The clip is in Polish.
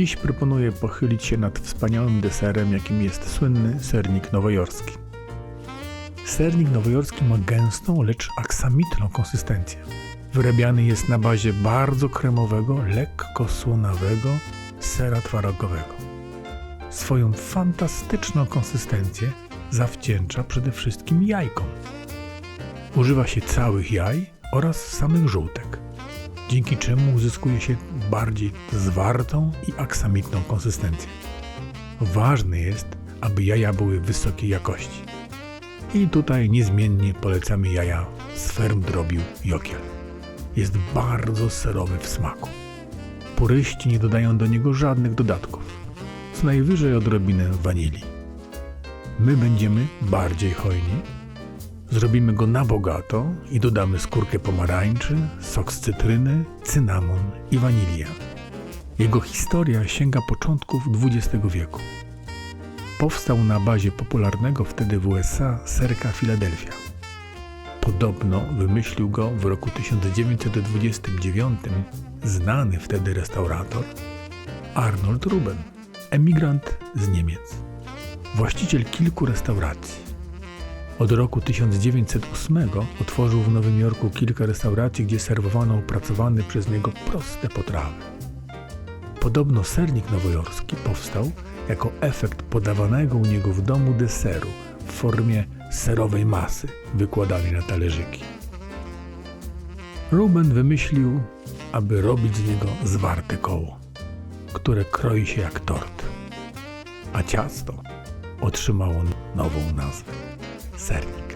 Dziś proponuję pochylić się nad wspaniałym deserem, jakim jest słynny sernik nowojorski. Sernik nowojorski ma gęstą, lecz aksamitną konsystencję. Wyrabiany jest na bazie bardzo kremowego, lekko słonawego sera twarogowego. Swoją fantastyczną konsystencję zawdzięcza przede wszystkim jajkom. Używa się całych jaj oraz samych żółtek, dzięki czemu uzyskuje się bardziej zwartą i aksamitną konsystencję. Ważne jest, aby jaja były wysokiej jakości. I tutaj niezmiennie polecamy jaja z ferm drobiu Jokiel. Jest bardzo serowy w smaku. Puryści nie dodają do niego żadnych dodatków, co najwyżej odrobinę wanilii. My będziemy bardziej hojni. Zrobimy go na bogato i dodamy skórkę pomarańczy, sok z cytryny, cynamon i wanilię. Jego historia sięga początków XX wieku. Powstał na bazie popularnego wtedy w USA serka Philadelphia. Podobno wymyślił go w roku 1929 znany wtedy restaurator Arnold Ruben, emigrant z Niemiec, właściciel kilku restauracji. Od roku 1908 otworzył w Nowym Jorku kilka restauracji, gdzie serwowano opracowane przez niego proste potrawy. Podobno sernik nowojorski powstał jako efekt podawanego u niego w domu deseru w formie serowej masy wykładanej na talerzyki. Ruben wymyślił, aby robić z niego zwarte koło, które kroi się jak tort, a ciasto otrzymało nową nazwę sernik.